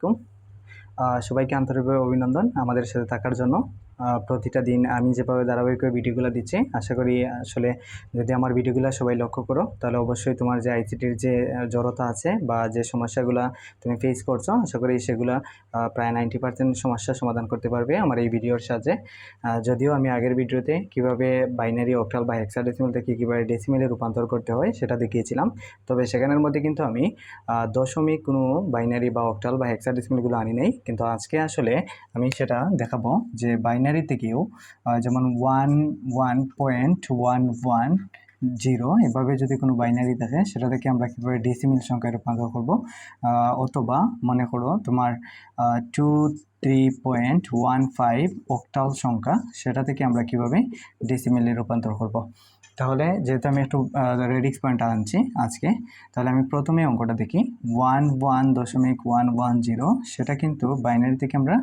আলাইকুম। সবাইকে আন্তরিকভাবে অভিনন্দন আমাদের সাথে থাকার জন্য। প্রতিটা দিন আমি যেভাবে ধারাবাহিকভাবে ভিডিওগুলো দিচ্ছি, আশা করি আসলে যদি আমার ভিডিওগুলো সবাই লক্ষ্য করো, তাহলে অবশ্যই তোমার যে আইসিটির যে জড়তা আছে বা যে সমস্যাগুলো তুমি ফেস করছ, আশা করি সেগুলো প্রায় নাইনটি পার্সেন্ট সমস্যার সমাধান করতে পারবে আমার এই ভিডিওর সাহায্যে। যদিও আমি আগের ভিডিওতে কীভাবে বাইনারি অক্টাল বা হেক্সাডেসিমাল থেকে কীভাবে ডেসিমেলে রূপান্তর করতে হয় সেটা দেখিয়েছিলাম, তবে সেখানের মধ্যে কিন্তু আমি দশমিক কোনো বাইনারি বা অক্টাল বা হেক্সা ডেসিমেলগুলো আনি নেই, কিন্তু আজকে আসলে আমি সেটা দেখাবো যে বাইনারি থেকেও আহ, যেমন one one point one one zero এভাবে যদি কোনো বাইনারি থাকে সেটা থেকে আমরা কীভাবে ডেসিমিল সংখ্যায় রূপান্তর করব? অথবা মনে করো তোমার two three point one five octal সংখ্যা সেটা থেকে আমরা কীভাবে ডেসিমেলে রূপান্তর করব? তাহলে যেহেতু আমি একটু রেডিক্স পয়েন্ট আনছি আজকে, তাহলে আমি প্রথমে অঙ্কটা দেখি। ওয়ান ওয়ান দশমিক ওয়ান ওয়ান জিরো সেটা কিন্তু বাইনারি থেকে আমরা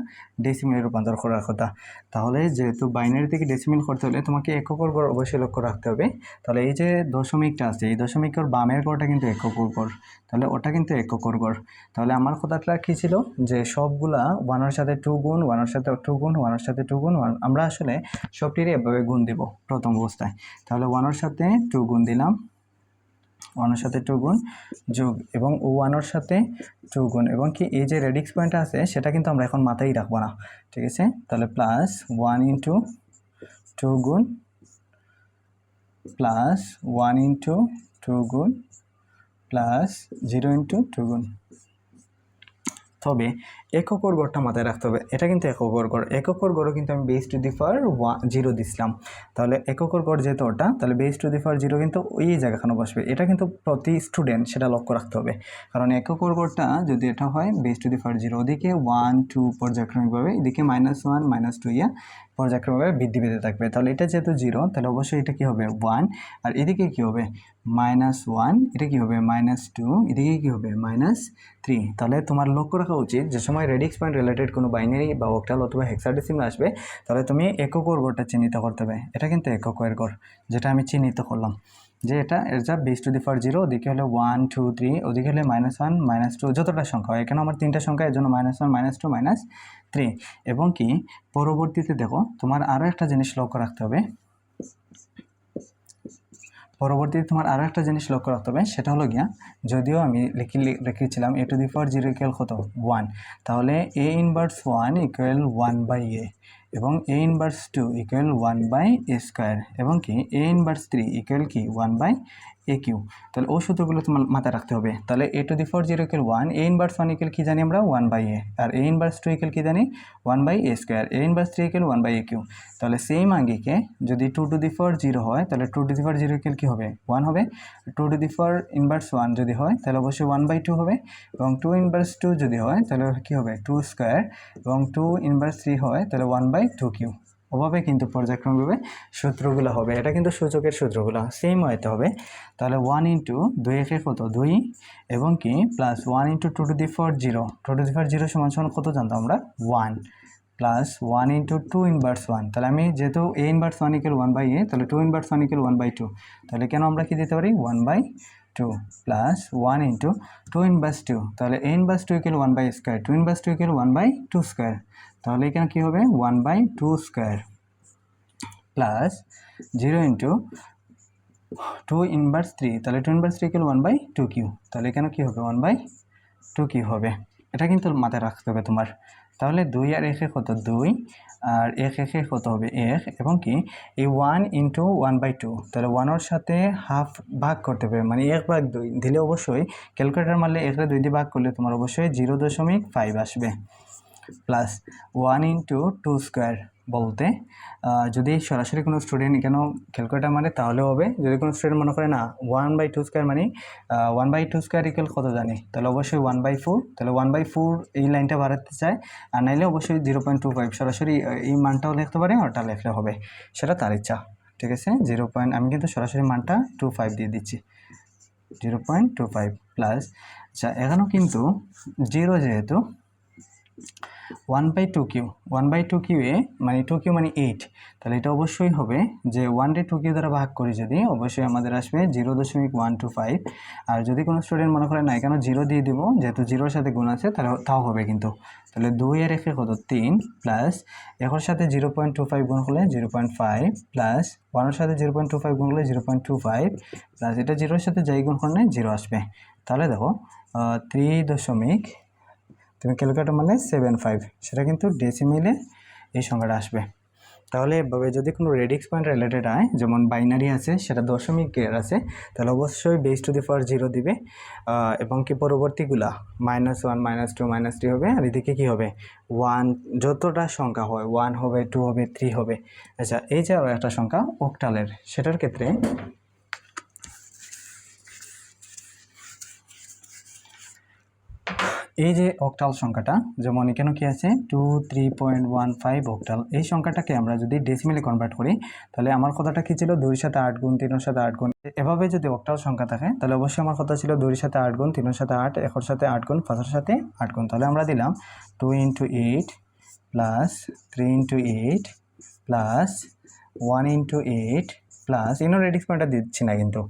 ডেসিমেলে রূপান্তর করার কথা। তাহলে যেহেতু বাইনারি থেকে ডেসিমেল করতে হলে তোমাকে এককের গড় অবশ্যই লক্ষ্য রাখতে হবে। তাহলে এই যে দশমিকটা আছে, এই দশমিকের বামের গড়টা কিন্তু এককের গড় তাহলে ওটা কিন্তু এককের গড় তাহলে আমার কথাটা কী ছিল? যে সবগুলা ওয়ানের সাথে টু গুণ ওয়ানের সাথে টু গুণ ওয়ানের সাথে টু গুণ ওয়ান আমরা আসলে সবটিরই এভাবে গুণ দেব প্রথম অবস্থায়। তাহলে ওয়ানের সাথে টু গুণ দিলাম। ওয়ানের সাথে টু গুণ যোগ এবং ও ওয়ানের সাথে টু গুণ এবং কি এই যে রেডিক্স পয়েন্ট আছে, সেটা কিন্তু আমরা এখন মাথায় রাখব না। ঠিক আছে? তাহলে প্লাস ওয়ান ইন্টু টু গুণ প্লাস ওয়ান ইন্টু টু গুণ প্লাস জিরো ইন্টু টু গুণ। তবে এককর গড়টা মাথায় রাখতে হবে। এটা কিন্তু এককর গড়। এককর গড়ও কিন্তু আমি base to the power one zero দিছিলাম। তাহলে এককর গড় যেহেতু ওটা, তাহলে base to the power zero কিন্তু ওই জায়গাখানে বসবে। এটা কিন্তু প্রতি স্টুডেন্ট সেটা লক্ষ্য রাখতে হবে। কারণ এককর গড়টা যদি এটা হয় base to the power zero ওদিকে ওয়ান টু পর্যায়ক্রমিকভাবে, এদিকে minus one minus two yeah পর্যায়ক্রমভাবে বৃদ্ধি পেতে থাকবে। তাহলে এটা যেহেতু জিরো তাহলে অবশ্যই এটা কী হবে? ওয়ান আর এদিকে কী হবে? মাইনাস ওয়ান এটা কী হবে? মাইনাস টু এদিকে কী হবে? মাইনাস থ্রি তাহলে তোমার লক্ষ্য রাখা উচিত যে সময় রেডিক্স পয়েন্ট রিলেটেড কোনো বাইনারি বা অক্টাল অথবা হেক্সাডেসিমাল আসবে, তাহলে তুমি এককের গড়টা চিহ্নিত করতে হবে। এটা কিন্তু এককের গড়, যেটা আমি চিহ্নিত করলাম। যে এটা যা base to the power zero ওদিকে হলে ওয়ান টু থ্রি ওদিকে হলে মাইনাস ওয়ান মাইনাস টু যতটা সংখ্যা হয়। এখানে আমার তিনটা সংখ্যা, এর জন্য minus one minus two minus three এবং কি, পরবর্তীতে দেখো, তোমার আরও একটা জিনিস লক্ষ্য রাখতে হবে। পরবর্তীতে তোমার আরও একটা জিনিস লক্ষ্য রাখতে হবে, সেটা হলো গিয়া, যদিও আমি লিখি রেখেছিলাম a to the for zero equal কত? ওয়ান তাহলে a inverse one equal one by a এবং a inverse two equal one by a square এবং কি? এ ইনভার্স থ্রি ইকুয়াল কি? ওয়ান বাই এ কিউ তাহলে ও সূত্রগুলো তোমার মাথায় রাখতে হবে। তাহলে a to the four zero equal one a inverse one equal কী জানি আমরা? ওয়ান বাই এ আর এ ইনভার্স টু ইকুয়াল কী জানি? One by a square a inverse three equal one by a cube তাহলে সেম আঙ্গিকে যদি two to the four zero হয়, তাহলে two to the four zero equal কী হবে? One হবে। Two to the four inverse one যদি হয়, তাহলে অবশ্যই ওয়ান বাই টু হবে। এবং টু ইনভার্স টু যদি হয়, তাহলে কী হবে? টু স্কোয়ার এবং টু ইনভার্স থ্রি হয়, তাহলে ওয়ান বাই টু কিউ ওভাবে কিন্তু পর্যায়ক্রমভাবে সূত্রগুলো হবে। এটা কিন্তু সূচকের সূত্রগুলো। সেম হইতে হবে। তাহলে ওয়ান ইন্টু দুই একে কত? দুই। এবং কি? Plus one into two to the four zero two to the four zero সমান সমান কত জানতাম আমরা? One plus one into two inverse one তাহলে আমি যেহেতু a inverse one equal one by a তাহলে two inverse one equal one by two তাহলে কেন আমরা কি দিতে পারি? One by two plus one into two inverse two তাহলে a inverse two equal one by square two inverse two equal one by two square তাহলে এখানে কী হবে? One by two square plus zero into two inverse three তাহলে two inverse three equal one by two cube তাহলে এখানে কী হবে? One by two Q হবে। এটা কিন্তু মাথায় রাখতে হবে তোমার। তাহলে দুই আর একে কত? দুই। আর এক একে কত হবে? এক। এবং কি? এই one into one by two তাহলে ওয়ানের সাথে হাফ ভাগ করতে হবে। মানে এক ভাগ দুই। দিলে অবশ্যই ক্যালকুলেটার মারলে একটা দুই দিয়ে ভাগ করলে তোমার অবশ্যই জিরো দশমিক ফাইভ আসবে। Plus one into two square বলতে যদি সরাসরি কোনো স্টুডেন্ট এখানেও ক্যালকুলেটার মানে তাহলে হবে, যদি কোনো স্টুডেন্ট মনে করে না ওয়ান বাই টু স্কোয়ার মানে one by two square equal কত জানি? তাহলে অবশ্যই ওয়ান বাই ফোর তাহলে ওয়ান বাই ফোর এই লাইনটা বাড়াতে চায়, আর নাইলে অবশ্যই জিরো পয়েন্ট টু ফাইভ সরাসরি এই মানটাও লিখতে পারে ওটা লেখলে হবে, সেটা তার ইচ্ছা, ঠিক আছে? জিরো পয়েন্ট আমি কিন্তু সরাসরি মানটা টু ফাইভ দিয়ে দিচ্ছি zero point two five plus আচ্ছা এখানেও কিন্তু জিরো যেহেতু one by two cube one by two cube এ মানে টু কিউ মানে এইট তাহলে এটা অবশ্যই হবে যে ওয়ান ডে টু কিউ দ্বারা ভাগ করি যদি, অবশ্যই আমাদের আসবে জিরো দশমিক ওয়ান টু ফাইভ আর যদি কোনো স্টুডেন্ট মনে করে না এখানে জিরো দিয়ে দিব, যেহেতু জিরোর সাথে গুণ আছে, তাহলে তাও হবে কিন্তু। তাহলে দুই এর একে কত? তিন প্লাস একের সাথে জিরো পয়েন্ট টু ফাইভ গুণ হলে জিরো পয়েন্ট ফাইভ প্লাস ওয়ানের সাথে জিরো পয়েন্ট টু ফাইভ গুণ হলে zero point two five plus এটা জিরোর সাথে যাই গুণ করলে জিরো আসবে। তাহলে দেখো থ্রি দশমিক তুমি ক্যালকুলেটর মানে সেভেন ফাইভ সেটা কিন্তু ডেসিমিলে এই সংখ্যাটা আসবে। তাহলে এভাবে যদি কোনো রেডিক্স পয়েন্ট রিলেটেড হয় যেমন বাইনারি আছে, সেটা দশমিক এর আছে, তাহলে অবশ্যই base to the power zero দিবে। এবং কি পরবর্তীগুলা? Minus one minus two minus three হবে, আর এদিকে কী হবে? ওয়ান যতটা সংখ্যা হয় ওয়ান হবে টু হবে থ্রি হবে। আচ্ছা এই যে একটা সংখ্যা অক্টালের সেটার ক্ষেত্রে এই যে অক্টাল সংখ্যাটা, যেমন এখানে কি আছে? Two three point one five octal এই সংখ্যাটাকে আমরা যদি ডেসিমেলে কনভার্ট করি, তাহলে আমার কথাটা কি ছিল? দুইয়ের সাথে আট গুণ, তিনের সাথে আট গুণ। এভাবে যদি অক্টাল সংখ্যা থাকে, তাহলে অবশ্যই আমার কথা ছিল দুইয়ের সাথে আট গুণ, তিনের সাথে আট, একর সাথে আট গুণ, পাঁচের সাথে আট গুণ। তাহলে আমরা দিলাম two into eight plus three into eight plus one into eight plus ইনো রেডিক্স পয়েন্টটা দিচ্ছি না কিন্তু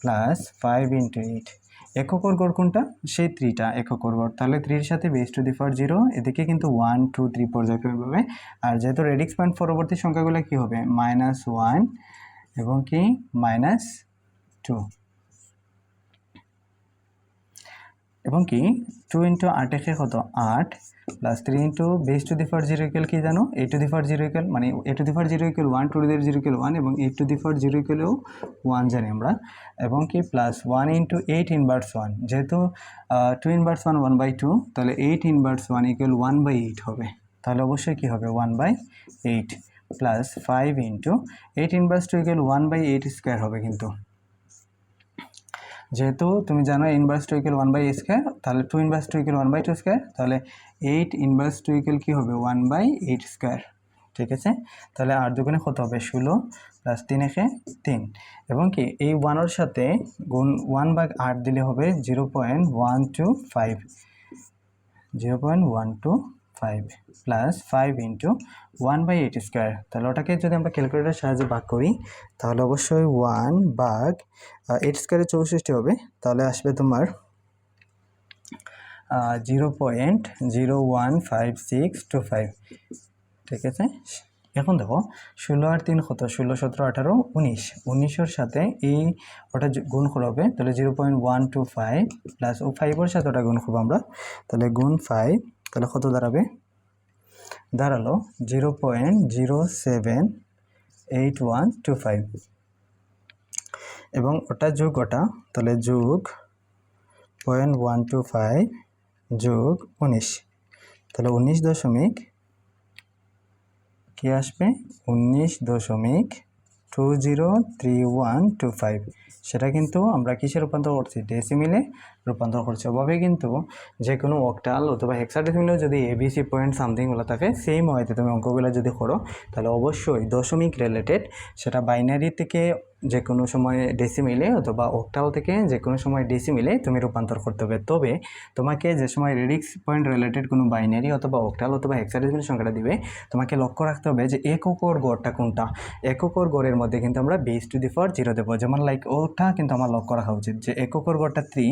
প্লাস ফাইভ ইন্টু এইট এককর গড় কোনটা? সেই থ্রিটা এককর গড়। তাহলে থ্রির সাথে base to the far zero, এদিকে কিন্তু ওয়ান, টু, থ্রি পর্যায়ক্রমিকভাবে আর যেহেতু রেডিক্স পয়েন্ট পরবর্তী সংখ্যাগুলো কী হবে? মাইনাস ওয়ান এবং কি? মাইনাস টু এবং কি টু ইন্টু আট একে কত? আট plus three into base to the power zero equal কি জানো? A to the power zero equal মানে a to the power zero equal one to the zero equal one এবং eight to the power zero ইকুয়ালেও one জানি আমরা। এবং কি plus one into eight inverse one যেহেতু two inverse one one by two তাহলে eight inverse one equal one by eight হবে। তাহলে অবশ্যই কী হবে? One by eight plus five into eight inverse two equal one by eight square হবে কিন্তু। যেহেতু তুমি জানো inverse two equal one by square তাহলে two inverse two equal one by two square তাহলে এইট ইনভার্স টু ইকুয়াল কী হবে? One by eight square ঠিক আছে? তাহলে আর দুগুণে কত হবে? ষোলো প্লাস তিন একে তিন। এবং কি, এই ওয়ানের সাথে গুণ ওয়ান বাই আট দিলে হবে zero point one two five zero point one two five plus five into one by eight square তাহলে ওটাকে যদি আমরা ক্যালকুলেটার সাহায্যে ভাগ করি, তাহলে অবশ্যই ওয়ান ভাগ এইট স্কোয়ারে চৌষট্টি হবে। তাহলে আসবে তোমার zero point zero one five six two five ঠিক আছে? এখন দেখো, ষোলো আর তিন কত? ষোলো, সতেরো, আঠারো, উনিশ। উনিশের সাথে এই ওটা গুণ করে হবে, তাহলে zero point one two five plus ও ফাইভের সাথে ওটা গুণ করব আমরা। তাহলে গুণ ফাইভ তাহলে কত দাঁড়াবে? দাঁড়াল zero point zero seven eight one two five এবং ওটা যোগ ওটা, তাহলে যোগ পয়েন্ট ওয়ান টু ফাইভ যোগ উনিশ। তাহলে উনিশ দশমিক কি আসবে? উনিশ দশমিক two zero three one two five সেটা কিন্তু আমরা কিসে রূপান্তর করছি? ডেসিমিলে রূপান্তর করছি। ওভাবে কিন্তু যে কোনো অক্টাল অথবা হেক্সাডেসিমিলেও যদি এবিসি পয়েন্ট সামথিংগুলো থাকে সেম হয়তো তুমি অঙ্কগুলো যদি করো, তাহলে অবশ্যই দশমিক রিলেটেড সেটা বাইনারি থেকে যে কোনো সময় ডেসিমিলে অথবা অক্টাল থেকে যে কোনো সময় ডেসিমিলে তুমি রূপান্তর করতে হবে। তবে তোমাকে যে সময় রেডিক্স পয়েন্ট রিলেটেড কোনো বাইনারি অথবা অক্টাল অথবা হেক্সাডেসিমিল সংখ্যাটা দিবে, তোমাকে লক্ষ্য রাখতে হবে যে এককর গড়টা কোনটা। এককর গড়ের মধ্যে কিন্তু আমরা base to the for zero দেবো। যেমন লাইক ওটা কিন্তু আমার লক্ষ্য রাখা উচিত যে এককর গড়টা থ্রি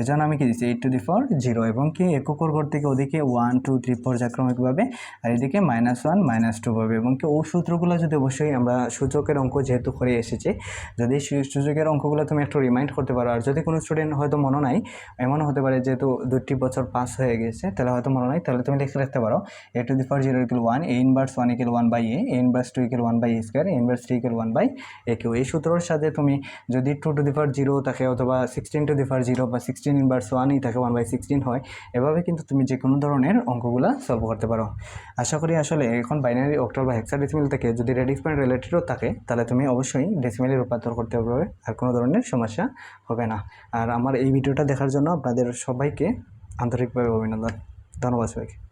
এজন্য আমি কি দিচ্ছি? Eight to the for zero এবং কি এককর গড় থেকে ওদিকে ওয়ান টু থ্রি পর্যায়ক্রমিকভাবে আর এদিকে মাইনাস ওয়ান মাইনাস টু পাবে এবং কি ও সূত্রগুলো যদি অবশ্যই আমরা সূচকের অঙ্ক যেহেতু করে এসেছি, যদি সূচকের অঙ্কগুলো তুমি একটু রিমাইন্ড করতে পারো। আর যদি কোনো স্টুডেন্ট হয়তো মনে নাই এমনও হতে পারে যেহেতু দুটি বছর পাস হয়ে গেছে, তাহলে হয়তো মনে নাই, তাহলে তুমি লিখে রাখতে পারো। A to the for zero equal one a inverse one equal one by a a inverse two equal one by a square a inverse three equal one by a cube এই সূত্রের সাথে তুমি যদি two to the power zero থাকে অথবা sixteen to the power zero বা sixteen inverse ওয়ানই থাকে ওয়ান বাই সিক্সটিন হয়। এভাবে কিন্তু তুমি যে কোনো ধরনের অঙ্কগুলো সলভ করতে পারো। আশা করি আসলে এখন বাইনারি অক্টাল বা হেক্সা ডেসিমেল থেকে যদি পয়েন্ট রিলেটেডও থাকে, তাহলে তুমি অবশ্যই ডেসিমেলে রূপান্তর করতে পারবে, আর কোনো ধরনের সমস্যা হবে না। আর আমার এই ভিডিওটা দেখার জন্য আপনাদের সবাইকে আন্তরিকভাবে অভিনন্দন। ধন্যবাদ সবাইকে।